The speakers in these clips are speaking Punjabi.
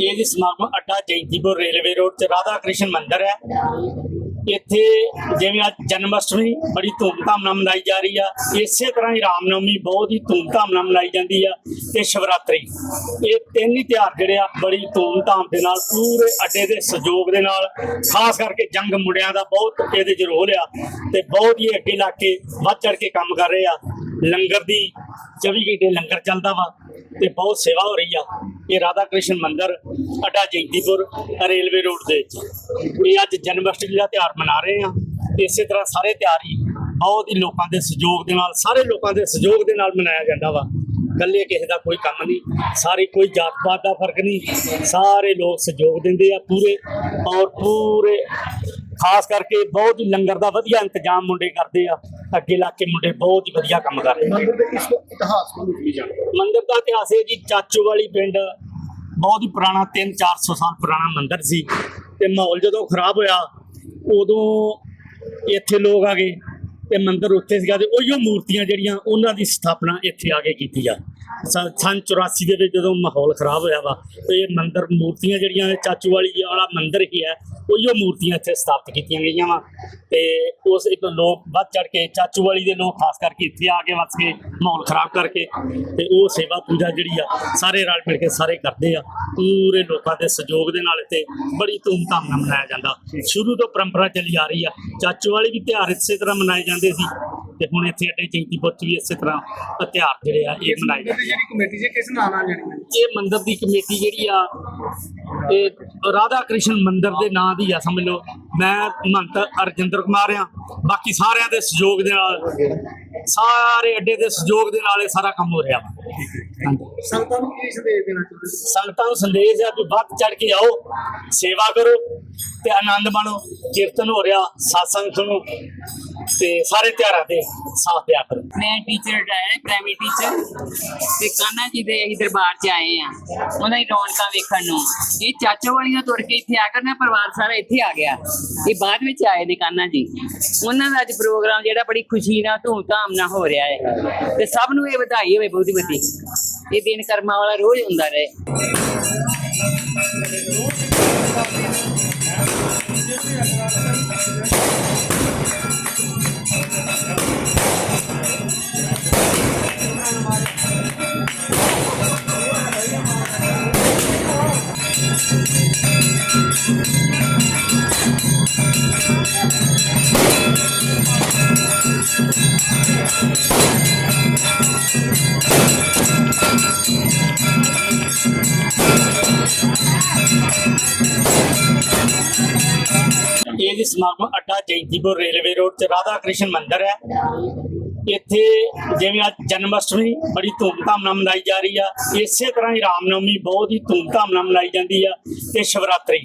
ਇਹ ਜੀ ਸਮਾਗਮ ਅੱਡਾ ਜੈਂਤੀਪੁਰ ਰੇਲਵੇ ਰੋਡ ਤੇ ਰਾਧਾ ਕ੍ਰਿਸ਼ਨ ਮੰਦਿਰ ਹੈ। ਇੱਥੇ ਜਿਵੇਂ ਅੱਜ ਜਨਮ ਅਸ਼ਟਮੀ ਬੜੀ ਧੂਮਧਾਮ ਨਾਲ ਮਨਾਈ ਜਾ ਰਹੀ ਆ। ਇਸੇ ਤਰ੍ਹਾਂ ਹੀ ਰਾਮਨਵਮੀ ਬਹੁਤ ਹੀ ਧੂਮਧਾਮ ਨਾਲ ਮਨਾਈ ਜਾਂਦੀ ਆ ਤੇ ਸ਼ਿਵਰਾਤਰੀ। ਇਹ ਤਿੰਨ ਹੀ ਤਿਉਹਾਰ ਜਿਹੜੇ ਆ ਬੜੀ ਧੂਮਧਾਮ ਦੇ ਨਾਲ, ਪੂਰੇ ਅੱਡੇ ਦੇ ਸਹਿਯੋਗ ਦੇ ਨਾਲ, ਖਾਸ ਕਰਕੇ ਜੰਗ ਮੁੰਡਿਆਂ ਦਾ ਬਹੁਤ ਇਹਦੇ ਚ ਰੋਲ ਆ ਤੇ ਬਹੁਤ ਹੀ ਅੱਗੇ ਲਾ ਕੇ ਵੱਧ ਚੜ ਕੇ ਕੰਮ ਕਰ ਰਹੇ ਆ। ਲੰਗਰ ਦੀ 24 ਘੰਟੇ ਲੰਗਰ ਚੱਲਦਾ ਵਾ। ਤੇ ਬਹੁਤ ਸੇਵਾ ਹੋ ਰਹੀ ਆ। ਇਹ ਰਾਧਾ ਕ੍ਰਿਸ਼ਨ ਮੰਦਿਰ, ਅੱਡਾ ਜੈਂਤੀਪੁਰ, ਰੇਲਵੇ ਰੋਡ ਦੇ ਵਿੱਚ। ਇਹ ਅੱਜ ਜਨਮ ਅਸ਼ਟਮੀ ਦਾ ਤਿਉਹਾਰ ਮਨਾ ਰਹੇ ਆ। ਇਸੇ ਤਰ੍ਹਾਂ ਸਾਰੇ ਤਿਉਹਾਰ ਹੀ ਬਹੁਤ ਹੀ ਲੋਕਾਂ ਦੇ ਸਹਿਯੋਗ ਦੇ ਨਾਲ, ਸਾਰੇ ਲੋਕਾਂ ਦੇ ਸਹਿਯੋਗ ਦੇ ਨਾਲ ਮਨਾਇਆ ਜਾਂਦਾ ਵਾ। ਇਕੱਲੇ ਕਿਸੇ ਦਾ ਕੋਈ ਕੰਮ ਨਹੀਂ, ਸਾਰੇ ਕੋਈ ਜਾਤ ਪਾਤ ਦਾ ਫ਼ਰਕ ਨਹੀਂ। ਸਾਰੇ ਲੋਕ ਸਹਿਯੋਗ ਦਿੰਦੇ ਆ ਪੂਰੇ ਔਰ ਪੂਰੇ ਖਾਸ ਕਰਕੇ ਬਹੁਤ ਹੀ ਲੰਗਰ ਦਾ ਵਧੀਆ ਇੰਤਜ਼ਾਮ ਮੁੰਡੇ ਕਰਦੇ ਆ ਅੱਗੇ ਲਾ ਕੇ ਮੁੰਡੇ ਬਹੁਤ ਹੀ ਵਧੀਆ ਕੰਮ ਕਰ ਰਹੇ ਆ। ਮੰਦਿਰ ਦੇ ਇਸ ਇਤਿਹਾਸ ਨੂੰ ਵੀ ਜਾਣੋ। ਮੰਦਿਰ ਦਾ ਇਤਿਹਾਸ ਹੈ ਜੀ ਚਾਚੂ ਵਾਲੀ ਪਿੰਡ ਬਹੁਤ ਹੀ ਪੁਰਾਣਾ 3-400 ਸਾਲ ਪੁਰਾਣਾ ਮੰਦਿਰ ਸੀ ਤੇ ਮਾਹੌਲ ਜਦੋਂ ਖਰਾਬ ਹੋਇਆ ਉਦੋਂ ਇੱਥੇ ਲੋਕ ਆ ਗਏ। ਤੇ ਮੰਦਿਰ ਉੱਥੇ ਸੀਗਾ ਤੇ ਉਹੀਓ ਮੂਰਤੀਆਂ ਜਿਹੜੀਆਂ ਉਹਨਾਂ ਦੀ ਸਥਾਪਨਾ ਇੱਥੇ ਆ ਕੇ ਕੀਤੀ ਆ। ਸਨ ਸੰਨ 84 ਦੇ ਵਿੱਚ ਜਦੋਂ ਮਾਹੌਲ ਖਰਾਬ ਹੋਇਆ ਵਾ, ਤੇ ਇਹ ਮੰਦਿਰ ਮੂਰਤੀਆਂ ਜਿਹੜੀਆਂ ਚਾਚੂ ਵਾਲੀ ਵਾਲਾ ਮੰਦਿਰ ਹੀ ਹੈ, ਉਹੀਓ ਮੂਰਤੀਆਂ ਇੱਥੇ ਸਥਾਪਿਤ ਕੀਤੀਆਂ ਗਈਆਂ ਵਾ। ਤੇ ਉਸ ਇੱਕ ਲੋਕ ਵੱਧ ਚੜ ਕੇ, ਚਾਚੂ ਵਾਲੀ ਦੇ ਲੋਕ ਖਾਸ ਕਰਕੇ ਇੱਥੇ ਆ ਕੇ ਵਸ ਕੇ ਮਾਹੌਲ ਖਰਾਬ ਕਰਕੇ, ਤੇ ਉਹ ਸੇਵਾ ਪੂਜਾ ਜਿਹੜੀ ਆ, ਸਾਰੇ ਰਲ ਮਿਲ ਕੇ ਸਾਰੇ ਕਰਦੇ ਆ। ਪੂਰੇ ਲੋਕਾਂ ਦੇ ਸਹਿਯੋਗ ਦੇ ਨਾਲ ਇੱਥੇ ਬੜੀ ਧੂਮਧਾਮ ਨਾਲ ਮਨਾਇਆ ਜਾਂਦਾ। ਸ਼ੁਰੂ ਤੋਂ ਪਰੰਪਰਾ ਚੱਲੀ ਆ ਰਹੀ ਆ। ਚਾਚੂ ਵਾਲੀ ਵੀ ਤਿਉਹਾਰ ਇਸੇ ਤਰ੍ਹਾਂ ਮਨਾਏ ਜਾਂਦੇ ਸੀ ਤੇ ਹੁਣ ਇੱਥੇ ਅੱਡੇ ਚੈਂਤੀਪੁਰ ਚ ਵੀ ਇਸੇ ਤਰ੍ਹਾਂ ਆਹ ਤਿਉਹਾਰ ਜਿਹੜੇ ਆ ਇਹ ਮਨਾਏ ਜਾਂਦੇ ਜਿਹੜੀ ਕਮੇਟੀ ਜੇ ਕਿਸ ਨਾਂ ਨਾਲ ਜਾਣੀ ਹੈ? ਇਹ ਮੰਦਿਰ ਦੀ ਕਮੇਟੀ ਜਿਹੜੀ ਆ ਇਹ ਰਾਧਾ ਕ੍ਰਿਸ਼ਨ ਮੰਦਿਰ ਦੇ ਨਾਂ ਦੀ ਆ ਸਮਝ ਲਓ। ਮੈਂ ਮਹੰਤ ਅਰਜਿੰਦਰ ਕੁਮਾਰ ਆ। ਬਾਕੀ ਸਾਰਿਆਂ ਦੇ ਸਹਿਯੋਗ ਦੇ ਨਾਲ ਸਾਰੇ ਅੱਡੇ ਦੇ ਸਹਿਯੋਗ ਦੇ ਨਾਲ ਇਹ ਸਾਰਾ ਕੰਮ ਹੋ ਰਿਹਾ ਵਾ। ਹਾਂਜੀ। ਸੰਗਤਾਂ ਨੂੰ ਕੀ ਸੰਦੇਸ਼ ਦੇਣਾ ਚਾਹੁੰਦੇ ਹੋ? ਸੰਗਤਾਂ ਨੂੰ ਸੰਦੇਸ਼ ਹੈ ਵੀ ਵੱਧ ਚੜ ਕੇ ਆਓ ਸੇਵਾ ਕਰੋ ਤੇ ਆਨੰਦ ਮਾਣੋ ਕੀਰਤਨ ਹੋ ਰਿਹਾ satsang ਸੁਣੋ ਤੇ ਸਾਰੇ ਤਿਉਹਾਰਾਂ ਦੇ ਸਾਥ ਦਿਆ ਕਰੋ। ਮੈਂ ਟੀਚਰ ਰਿਟਾਇਰ ਪ੍ਰਾਇਮਰੀ ਟੀਚਰ ਤੇ ਕਾਨਾ ਜੀ ਦੇ ਅਸੀਂ ਦਰਬਾਰ 'ਚ ਆਏ ਆ ਉਹਨਾਂ ਦੀ ਰੌਣਕਾਂ ਵੇਖਣ ਨੂੰ। ਇਹ ਚਾਚੋ ਵਾਲੀਆਂ ਤੁਰ ਕੇ ਇੱਥੇ ਆ ਕਰਨਾ ਪਰਿਵਾਰ ਸਾਰਾ ਇੱਥੇ ਆ ਗਿਆ। ਇਹ ਬਾਅਦ ਵਿੱਚ ਆਏ ਨੇ ਕਾਨਾ ਜੀ। ਉਹਨਾਂ ਦਾ ਅੱਜ ਪ੍ਰੋਗਰਾਮ ਜਿਹੜਾ ਬੜੀ ਖੁਸ਼ੀ ਨਾਲ ਧੂਮ-ਧਾਮ ਨਾਲ ਹੋ ਰਿਹਾ ਹੈ। ਤੇ ਸਭ ਨੂੰ ਇਹ ਵਧਾਈ ਹੋਵੇ ਬਹੁਤੀ ਵੱਡੀ ਇਹ ਦਿਨ ਕਰਮਾਂ ਵਾਲਾ ਰੋਜ਼ ਹੁੰਦਾ ਰਹੇ। ਜੀ ਸਮਾਗਮ ਅੱਡਾ ਜੈਂਤੀਪੁਰ ਰੇਲਵੇ ਰੋਡ ਤੇ ਰਾਧਾ ਕ੍ਰਿਸ਼ਨ ਮੰਦਿਰ ਹੈ। ਇੱਥੇ ਜਿਵੇਂ ਅੱਜ ਜਨਮ ਅਸ਼ਟਮੀ ਬੜੀ ਧੂਮਧਾਮ ਨਾਲ ਮਨਾਈ ਜਾ ਰਹੀ ਆ। ਇਸੇ ਤਰ੍ਹਾਂ ਹੀ ਰਾਮਨਵਮੀ ਬਹੁਤ ਹੀ ਧੂਮਧਾਮ ਨਾਲ ਮਨਾਈ ਜਾਂਦੀ ਆ ਤੇ ਸ਼ਿਵਰਾਤਰੀ।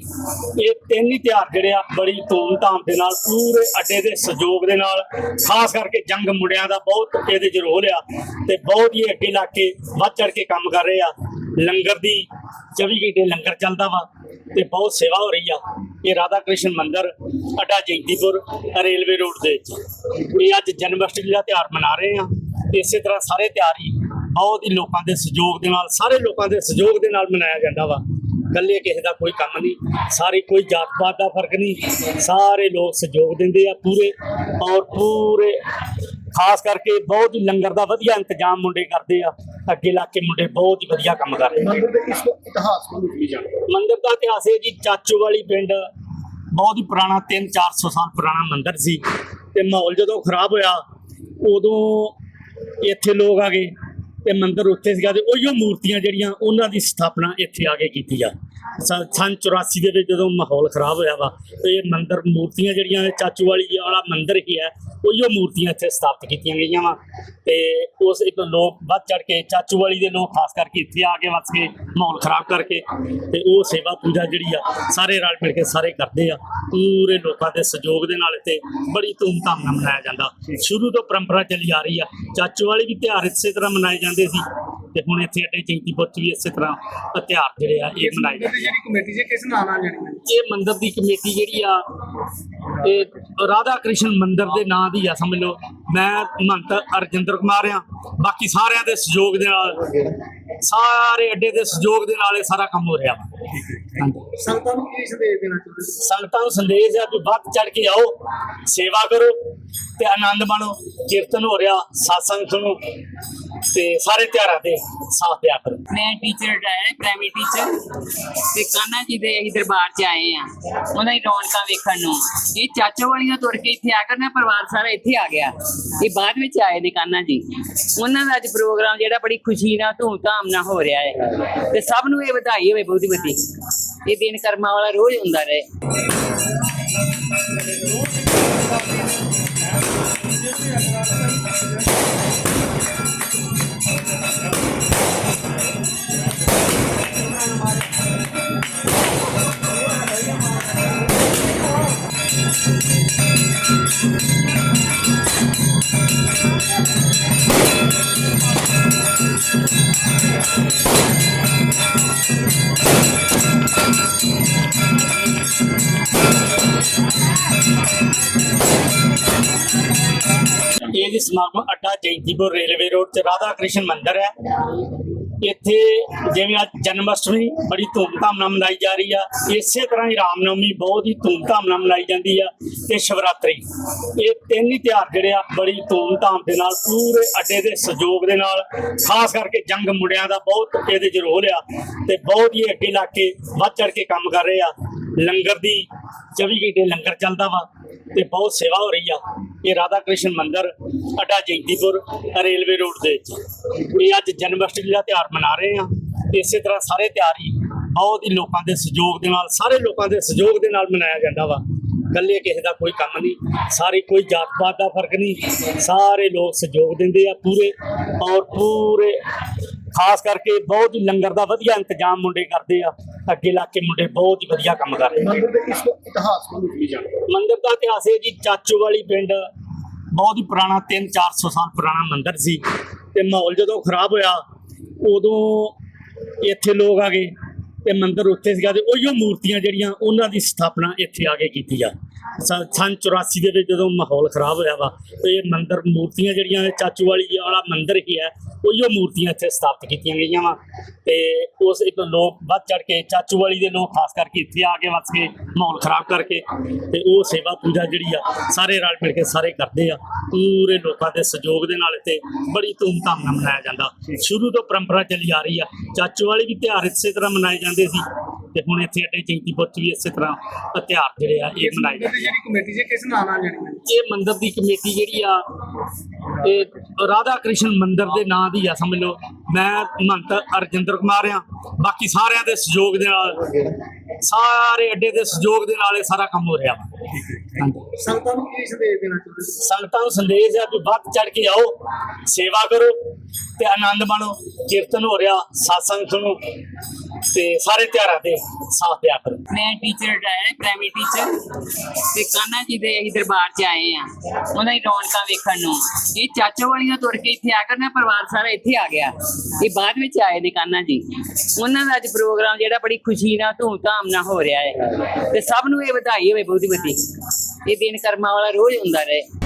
ਇਹ ਤਿੰਨ ਹੀ ਤਿਉਹਾਰ ਜਿਹੜੇ ਆ ਬੜੀ ਧੂਮਧਾਮ ਦੇ ਨਾਲ, ਪੂਰੇ ਅੱਡੇ ਦੇ ਸਹਿਯੋਗ ਦੇ ਨਾਲ, ਖਾਸ ਕਰਕੇ ਜੰਗ ਮੁੰਡਿਆਂ ਦਾ ਬਹੁਤ ਇਹਦੇ ਚ ਰੋਲ ਆ ਤੇ ਬਹੁਤ ਹੀ ਅੱਗੇ ਲਾ ਕੇ ਵੱਧ ਚੜ ਕੇ ਕੰਮ ਕਰ ਰਹੇ ਆ। ਲੰਗਰ ਦੀ 24 ਘੰਟੇ ਲੰਗਰ ਚੱਲਦਾ ਵਾ। ਤੇ ਬਹੁਤ ਸੇਵਾ ਹੋ ਰਹੀ ਆ। ਇਹ ਰਾਧਾ ਕ੍ਰਿਸ਼ਨ ਮੰਦਿਰ, ਅੱਡਾ ਜੈਂਤੀਪੁਰ, ਰੇਲਵੇ ਰੋਡ ਦੇ ਵਿੱਚ। ਇਹ ਅੱਜ ਜਨਮ ਅਸ਼ਟਮੀ ਦਾ ਤਿਉਹਾਰ ਮਨਾ ਰਹੇ ਆ। ਇਸੇ ਤਰ੍ਹਾਂ ਸਾਰੇ ਤਿਉਹਾਰ ਹੀ ਬਹੁਤ ਹੀ ਲੋਕਾਂ ਦੇ ਸਹਿਯੋਗ ਦੇ ਨਾਲ, ਸਾਰੇ ਲੋਕਾਂ ਦੇ ਸਹਿਯੋਗ ਦੇ ਨਾਲ ਮਨਾਇਆ ਜਾਂਦਾ ਵਾ। ਇਕੱਲੇ ਕਿਸੇ ਦਾ ਕੋਈ ਕੰਮ ਨਹੀਂ, ਸਾਰੇ ਕੋਈ ਜਾਤ ਪਾਤ ਦਾ ਫ਼ਰਕ ਨਹੀਂ। ਸਾਰੇ ਲੋਕ ਸਹਿਯੋਗ ਦਿੰਦੇ ਆ ਪੂਰੇ ਔਰ ਪੂਰੇ ਖਾਸ ਕਰਕੇ ਬਹੁਤ ਹੀ ਲੰਗਰ ਦਾ ਵਧੀਆ ਇੰਤਜ਼ਾਮ ਮੁੰਡੇ ਕਰਦੇ ਆ ਅੱਗੇ ਲਾ ਕੇ ਮੁੰਡੇ ਬਹੁਤ ਹੀ ਵਧੀਆ ਕੰਮ ਕਰ ਰਹੇ ਮੰਦਿਰ ਦੇ ਇਸ ਇਤਿਹਾਸ ਨੂੰ ਵੀ ਜਾਣੋ। ਮੰਦਿਰ ਦਾ ਇਤਿਹਾਸ ਹੈ ਜੀ ਚਾਚੂ ਵਾਲੀ ਪਿੰਡ ਬਹੁਤ ਹੀ ਪੁਰਾਣਾ 3-400 ਸਾਲ ਪੁਰਾਣਾ ਮੰਦਿਰ ਸੀ ਤੇ ਮਾਹੌਲ ਜਦੋਂ ਖਰਾਬ ਹੋਇਆ ਉਦੋਂ ਇੱਥੇ ਲੋਕ ਆ ਗਏ ਤੇ ਮੰਦਿਰ ਉੱਥੇ ਸੀਗਾ ਤੇ ਉਹੀਓ ਮੂਰਤੀਆਂ ਜਿਹੜੀਆਂ ਉਹਨਾਂ ਦੀ ਸਥਾਪਨਾ ਇੱਥੇ ਆ ਕੇ ਕੀਤੀ ਆ। ਸਨ ਸੰਨ 84 ਦੇ ਵਿੱਚ ਜਦੋਂ ਮਾਹੌਲ ਖਰਾਬ ਹੋਇਆ ਵਾ ਤੇ ਇਹ ਮੰਦਿਰ ਮੂਰਤੀਆਂ ਜਿਹੜੀਆਂ ਚਾਚੂ ਵਾਲੀ ਵਾਲਾ ਮੰਦਿਰ ਹੀ ਹੈ ਉਹੀਓ ਮੂਰਤੀਆਂ ਇੱਥੇ ਸਥਾਪਿਤ ਕੀਤੀਆਂ ਗਈਆਂ ਵਾ। ਤੇ ਉਸ ਇੱਕ ਲੋਕ ਵੱਧ ਚੜ ਕੇ ਚਾਚੂ ਵਾਲੀ ਦੇ ਲੋਕ ਖਾਸ ਕਰਕੇ ਇੱਥੇ ਆ ਕੇ ਵਸ ਕੇ ਮਾਹੌਲ ਖਰਾਬ ਕਰਕੇ ਤੇ ਉਹ ਸੇਵਾ ਪੂਜਾ ਜਿਹੜੀ ਆ ਸਾਰੇ ਰਲ ਮਿਲ ਕੇ ਸਾਰੇ ਕਰਦੇ ਆ। ਪੂਰੇ ਲੋਕਾਂ ਦੇ ਸਹਿਯੋਗ ਦੇ ਨਾਲ ਇੱਥੇ ਬੜੀ ਧੂਮਧਾਮ ਨਾਲ ਮਨਾਇਆ ਜਾਂਦਾ। ਸ਼ੁਰੂ ਤੋਂ ਪਰੰਪਰਾ ਚੱਲੀ ਆ ਰਹੀ ਆ। ਚਾਚੂ ਵਾਲੀ ਵੀ ਤਿਉਹਾਰ ਇਸੇ ਤਰ੍ਹਾਂ ਮਨਾਏ ਜਾਂਦੇ ਸੀ ਤੇ ਹੁਣ ਇੱਥੇ ਅੱਡੇ ਚੈਂਤੀਪੁਰ ਚ ਵੀ ਇਸੇ ਤਰ੍ਹਾਂ ਆਹ ਤਿਉਹਾਰ ਜਿਹੜੇ ਆ ਇਹ ਮਨਾਏ ਜਾਂਦੇ ਜਿਹੜੀ ਕਮੇਟੀ ਜੇ ਕਿਸ ਨਾਂ ਨਾਲ ਜਾਣੀ ਇਹ ਮੰਦਿਰ ਦੀ ਕਮੇਟੀ ਜਿਹੜੀ ਆ ਇਹ ਰਾਧਾ ਕ੍ਰਿਸ਼ਨ ਮੰਦਿਰ ਦੇ ਨਾਂ ਦੀ ਆ, ਸਮਝ ਲਓ। ਮੈਂ ਮਹੰਤ ਅਰਜਿੰਦਰ ਕੁਮਾਰ ਆ। ਬਾਕੀ ਸਾਰਿਆਂ ਦੇ ਸਹਿਯੋਗ ਦੇ ਨਾਲ ਸਾਰੇ ਅੱਡੇ ਦੇ ਸਹਿਯੋਗ ਦੇ ਨਾਲ ਇਹ ਸਾਰਾ ਕੰਮ ਹੋ ਰਿਹਾ ਵਾ। ਹਾਂਜੀ। ਸੰਗਤਾਂ ਨੂੰ ਕੀ ਸੰਦੇਸ਼ ਦੇਣਾ ਚਾਹੁੰਦੇ ਹੋ? ਸੰਗਤਾਂ ਨੂੰ ਸੰਦੇਸ਼ ਹੈ ਵੀ ਵੱਧ ਚੜ ਕੇ ਆਓ ਸੇਵਾ ਕਰੋ ਤੇ ਆਨੰਦ ਮਾਣੋ ਕੀਰਤਨ ਹੋ ਰਿਹਾ satsang ਸੁਣੋ ਤੇ ਸਾਰੇ ਤਿਉਹਾਰਾਂ ਦੇ ਸਾਥ ਦਿਆ ਕਰੋ। ਮੈਂ ਟੀਚਰ ਰਿਟਾਇਰ ਪ੍ਰਾਇਮਰੀ ਟੀਚਰ ਤੇ ਕਾਨਾ ਜੀ ਦੇ ਅਸੀਂ ਦਰਬਾਰ 'ਚ ਆਏ ਆ ਉਹਨਾਂ ਦੀ ਰੌਣਕਾਂ ਵੇਖਣ ਨੂੰ। ਇਹ ਚਾਚੋ ਵਾਲੀਆਂ ਤੁਰ ਕੇ ਇੱਥੇ ਆ ਕਰਨਾ ਪਰਿਵਾਰ ਸਾਰਾ ਇੱਥੇ ਆ ਗਿਆ। ਇਹ ਬਾਅਦ ਵਿੱਚ ਆਏ ਨੇ ਕਾਨਾ ਜੀ। ਉਹਨਾਂ ਦਾ ਅੱਜ ਪ੍ਰੋਗਰਾਮ ਜਿਹੜਾ ਬੜੀ ਖੁਸ਼ੀ ਨਾਲ ਧੂਮ-ਧਾਮ ਨਾਲ ਹੋ ਰਿਹਾ ਹੈ। ਤੇ ਸਭ ਨੂੰ ਇਹ ਵਧਾਈ ਹੋਵੇ ਬਹੁਤੀ ਵੱਡੀ। ਇਹ ਦਿਨ ਕਰਮਾਂ ਵਾਲਾ ਰੋਜ਼ ਹੁੰਦਾ ਰਹੇ। ਇਹ ਜੀ ਸਮਾਗਮ ਅੱਡਾ ਜੈਂਤੀਪੁਰ ਰੇਲਵੇ ਰੋਡ ਤੇ ਰਾਧਾ ਕ੍ਰਿਸ਼ਨ ਮੰਦਿਰ ਹੈ। ਇੱਥੇ ਜਿਵੇਂ ਅੱਜ ਜਨਮ ਅਸ਼ਟਮੀ ਬੜੀ ਧੂਮਧਾਮ ਨਾਲ ਮਨਾਈ ਜਾ ਰਹੀ ਆ, ਇਸੇ ਤਰ੍ਹਾਂ ਹੀ ਰਾਮਨਵਮੀ ਬਹੁਤ ਹੀ ਧੂਮਧਾਮ ਨਾਲ ਮਨਾਈ ਜਾਂਦੀ ਆ ਤੇ ਸ਼ਿਵਰਾਤਰੀ। ਇਹ ਤਿੰਨ ਹੀ ਤਿਉਹਾਰ ਜਿਹੜੇ ਆ ਬੜੀ ਧੂਮਧਾਮ ਦੇ ਨਾਲ, ਪੂਰੇ ਅੱਡੇ ਦੇ ਸਹਿਯੋਗ ਦੇ ਨਾਲ, ਖਾਸ ਕਰਕੇ ਜੰਗ ਮੁੰਡਿਆਂ ਦਾ ਬਹੁਤ ਇਹਦੇ ਚ ਰੋਲ ਆ ਤੇ ਬਹੁਤ ਹੀ ਅੱਗੇ ਲਾ ਕੇ ਵੱਧ ਚੜ ਕੇ ਕੰਮ ਕਰ ਰਹੇ ਆ। ਲੰਗਰ ਦੀ 24 ਘੰਟੇ ਲੰਗਰ ਚੱਲਦਾ ਵਾ। ਤੇ ਬਹੁਤ ਸੇਵਾ ਹੋ ਰਹੀ ਆ। ਇਹ ਰਾਧਾ ਕ੍ਰਿਸ਼ਨ ਮੰਦਿਰ, ਅੱਡਾ ਜੈਂਤੀਪੁਰ, ਰੇਲਵੇ ਰੋਡ ਦੇ ਵਿੱਚ। ਇਹ ਅੱਜ ਜਨਮ ਅਸ਼ਟਮੀ ਦਾ ਤਿਉਹਾਰ ਮਨਾ ਰਹੇ ਆ। ਇਸੇ ਤਰ੍ਹਾਂ ਸਾਰੇ ਤਿਉਹਾਰ ਹੀ ਬਹੁਤ ਹੀ ਲੋਕਾਂ ਦੇ ਸਹਿਯੋਗ ਦੇ ਨਾਲ, ਸਾਰੇ ਲੋਕਾਂ ਦੇ ਸਹਿਯੋਗ ਦੇ ਨਾਲ ਮਨਾਇਆ ਜਾਂਦਾ ਵਾ। ਇਕੱਲੇ ਕਿਸੇ ਦਾ ਕੋਈ ਕੰਮ ਨਹੀਂ, ਸਾਰੇ ਕੋਈ ਜਾਤ ਪਾਤ ਦਾ ਫ਼ਰਕ ਨਹੀਂ। ਸਾਰੇ ਲੋਕ ਸਹਿਯੋਗ ਦਿੰਦੇ ਆ ਪੂਰੇ ਔਰ ਪੂਰੇ ਖਾਸ ਕਰਕੇ ਬਹੁਤ ਹੀ ਲੰਗਰ ਦਾ ਵਧੀਆ ਇੰਤਜ਼ਾਮ ਮੁੰਡੇ ਕਰਦੇ ਆ ਅੱਗੇ ਲਾ ਕੇ ਮੁੰਡੇ ਬਹੁਤ ਹੀ ਵਧੀਆ ਕੰਮ ਕਰ ਰਹੇ ਮੰਦਿਰ ਦੇ ਇਸ ਇਤਿਹਾਸ ਨੂੰ ਵੀ ਜਾਣੋ। ਮੰਦਿਰ ਦਾ ਇਤਿਹਾਸ ਹੈ ਜੀ ਚਾਚੂ ਵਾਲੀ ਪਿੰਡ ਬਹੁਤ ਹੀ ਪੁਰਾਣਾ 3-400 ਸਾਲ ਪੁਰਾਣਾ ਮੰਦਿਰ ਸੀ ਤੇ ਮਾਹੌਲ ਜਦੋਂ ਖਰਾਬ ਹੋਇਆ ਉਦੋਂ ਇੱਥੇ ਲੋਕ ਆ ਗਏ ਤੇ ਮੰਦਿਰ ਉੱਥੇ ਸੀਗਾ ਤੇ ਉਹੀਓ ਮੂਰਤੀਆਂ ਜਿਹੜੀਆਂ ਉਹਨਾਂ ਦੀ ਸਥਾਪਨਾ ਇੱਥੇ ਆ ਕੇ ਕੀਤੀ ਆ। ਸਨ ਸੰਨ 84 ਦੇ ਵਿੱਚ ਜਦੋਂ ਮਾਹੌਲ ਖਰਾਬ ਹੋਇਆ ਵਾ, ਤੇ ਇਹ ਮੰਦਿਰ ਮੂਰਤੀਆਂ ਜਿਹੜੀਆਂ ਚਾਚੂ ਵਾਲੀ ਵਾਲਾ ਮੰਦਿਰ ਹੀ ਹੈ ਉਹੀਓ ਮੂਰਤੀਆਂ ਇੱਥੇ ਸਥਾਪਿਤ ਕੀਤੀਆਂ ਗਈਆਂ ਵਾ। ਤੇ ਉਸ ਇੱਕ ਲੋਕ ਵੱਧ ਚੜ ਕੇ, ਚਾਚੂ ਵਾਲੀ ਦੇ ਲੋਕ ਖਾਸ ਕਰਕੇ ਇੱਥੇ ਆ ਕੇ ਵੱਸ ਕੇ ਮਾਹੌਲ ਖਰਾਬ ਕਰਕੇ ਤੇ ਉਹ ਸੇਵਾ ਪੂਜਾ ਜਿਹੜੀ ਆ, ਸਾਰੇ ਰਲ ਮਿਲ ਕੇ ਸਾਰੇ ਕਰਦੇ ਆ। ਪੂਰੇ ਲੋਕਾਂ ਦੇ ਸਹਿਯੋਗ ਦੇ ਨਾਲ ਇੱਥੇ ਬੜੀ ਧੂਮਧਾਮ ਨਾਲ ਮਨਾਇਆ ਜਾਂਦਾ। ਸ਼ੁਰੂ ਤੋਂ ਪਰੰਪਰਾ ਚੱਲੀ ਆ ਰਹੀ ਆ। ਚਾਚੂ ਵਾਲੀ ਵੀ ਤਿਉਹਾਰ ਇਸੇ ਤਰ੍ਹਾਂ ਮਨਾਏ ਜਾਂਦੇ ਸੀ। ਤੇ ਹੁਣ ਇੱਥੇ ਅੱਡੇ ਚੈਂਤੀਪੁਰ ਚ ਵੀ ਇਸੇ ਤਰ੍ਹਾਂ ਤਿਉਹਾਰ ਜਿਹੜੇ ਆ ਇਹ ਮਨਾਏ ਜਾਂਦੇ ਜਿਹੜੀ ਕਮੇਟੀ ਜੇ ਕਿਸ ਨਾਂ ਨਾਲ ਜਾਣੀ ਹੈ? ਇਹ ਮੰਦਿਰ ਦੀ ਕਮੇਟੀ ਜਿਹੜੀ ਆ ਇਹ ਰਾਧਾ ਕ੍ਰਿਸ਼ਨ ਮੰਦਿਰ ਦੇ ਨਾਂ ਦੀ ਆ ਸਮਝ ਲਓ। ਮੈਂ ਮਹੰਤ ਅਰਜਿੰਦਰ ਕੁਮਾਰ ਆ ਬਾਕੀ ਸਾਰਿਆਂ ਦੇ ਸਹਿਯੋਗ ਦੇ ਨਾਲ ਸਾਰੇ ਅੱਡੇ ਦੇ ਸਹਿਯੋਗ ਦੇ ਨਾਲ ਇਹ ਸਾਰਾ ਕੰਮ ਹੋ ਰਿਹਾ ਵਾ। ਸੰਗਤਾਂ ਨੂੰ ਕੀ ਸੰਦੇਸ਼ ਦੇਣਾ ਚਾਹੁੰਦੇ ਸੰਗਤਾਂ ਨੂੰ ਸੰਦੇਸ਼ ਹੈ ਵੀ ਵੱਧ ਚੜ ਕੇ ਆਓ ਸੇਵਾ ਕਰੋ ਤੇ ਆਨੰਦ ਮਾਣੋ ਕੀਰਤਨ ਹੋ ਰਿਹਾ satsang ਸੁਣੋ ਤੇ ਸਾਰੇ ਤਿਉਹਾਰਾਂ ਦੇ ਸਾਥ ਦਿਆ ਕਰੋ ਮੈਂ ਟੀਚਰ ਰਿਟਾਇਰ ਪ੍ਰਾਇਮਰੀ ਟੀਚਰ ਤੇ ਕਾਨਾ ਜੀ ਦੇ ਅਸੀਂ ਦਰਬਾਰ 'ਚ ਆਏ ਆ। ਉਹਨਾਂ ਦੀ ਰੌਣਕਾਂ ਵੇਖਣ ਨੂੰ। ਇਹ ਚਾਚੋ ਵਾਲੀਆਂ ਤੁਰ ਕੇ ਇੱਥੇ ਆ ਕਰਨਾ ਪਰਿਵਾਰ ਸਾਰਾ ਇੱਥੇ ਆ ਗਿਆ। ਇਹ ਬਾਅਦ ਵਿੱਚ ਆਏ ਨੇ ਕਾਨਾ ਜੀ। ਉਹਨਾਂ ਦਾ ਅੱਜ ਪ੍ਰੋਗਰਾਮ ਜਿਹੜਾ ਬੜੀ ਖੁਸ਼ੀ ਨਾਲ, ਧੂਮ-ਧਾਮ ਨਾਲ ਹੋ ਰਿਹਾ ਹੈ। ਤੇ ਸਭ ਨੂੰ ਇਹ ਵਧਾਈ ਹੋਵੇ ਬਹੁਤੀ ਵੱਡੀ ਇਹ ਦਿਨ ਕਰਮਾ ਵਾਲਾ ਰੋਜ਼ ਹੁੰਦਾ ਰਹੇ।